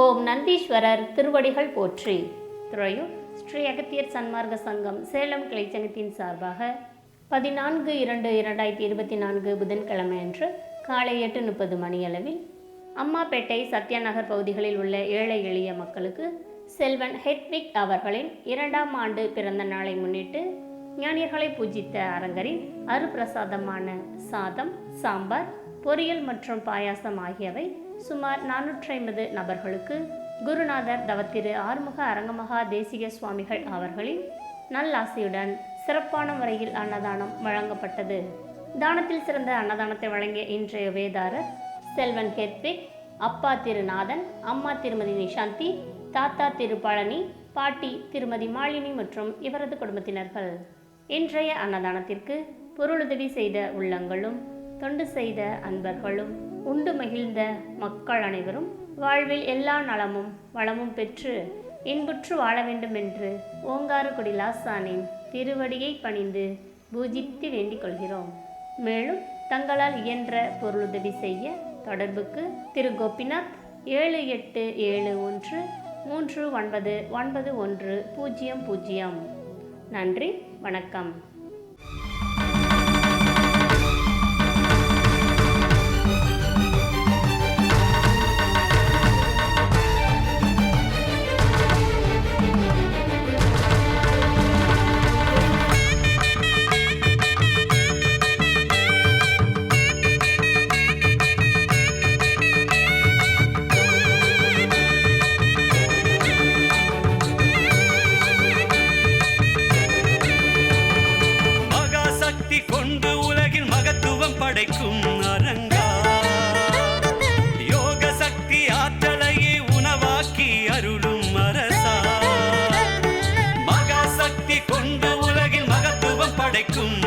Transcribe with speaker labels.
Speaker 1: ஓம் நந்தீஸ்வரர் திருவடிகள் போற்றி. துறையூர் ஸ்ரீ அகத்தியர் சன்மார்க்க சங்கம் சேலம் கிளைச்சங்கத்தின் சார்பாக பதினான்கு இரண்டு இரண்டாயிரத்தி இருபத்தி நான்கு புதன்கிழமை அன்று காலை எட்டு முப்பது மணியளவில் அம்மாப்பேட்டை சத்யாநகர் பகுதிகளில் உள்ள ஏழை எளிய மக்களுக்கு செல்வன் ஹெட்விக் அவர்களின் இரண்டாம் ஆண்டு பிறந்த நாளை முன்னிட்டு ஞானியர்களை பூஜித்த அரங்கரின் அருப்பிரசாதமான சாதம் சாம்பார் பொரியல் மற்றும் பாயாசம் ஆகியவை சுமார் நானூற்றி ஐம்பது நபர்களுக்கு குருநாதர் தவத்திரு ஆறுமுக அரங்கமகா தேசிக சுவாமிகள் அவர்களின் நல்லாசியுடன் சிறப்பான முறையில் அன்னதானம் வழங்கப்பட்டது. தானத்தில் சிறந்த அன்னதானத்தை வழங்கிய இன்றைய வேதாரர் செல்வன் ஹெத்விக் அப்பா திருநாதன் அம்மா திருமதி நிஷாந்தி தாத்தா திரு பழனி பாட்டி திருமதி மாலினி மற்றும் இவரது குடும்பத்தினர்கள். இன்றைய அன்னதானத்திற்கு பொருளுதவி செய்த உள்ளங்களும் தொண்டு செய்த அன்பர்களும் உண்டு மகிழ்ந்த மக்கள் அனைவரும் வாழ்வில் எல்லா நலமும் வளமும் பெற்று இன்புற்று வாழ வேண்டும் என்று ஓங்காரக்குடி லாசானின் திருவடியை பணிந்து பூஜித்து வேண்டிக் கொள்கிறோம். மேலும் தங்களால் இயன்ற பொருளுதவி செய்ய தொடர்புக்கு திரு கோபிநாத் ஏழு எட்டு ஏழு ஒன்று மூன்று ஒன்பது ஒன்பது ஒன்று பூஜ்ஜியம் பூஜ்ஜியம். நன்றி வணக்கம்.
Speaker 2: அரசா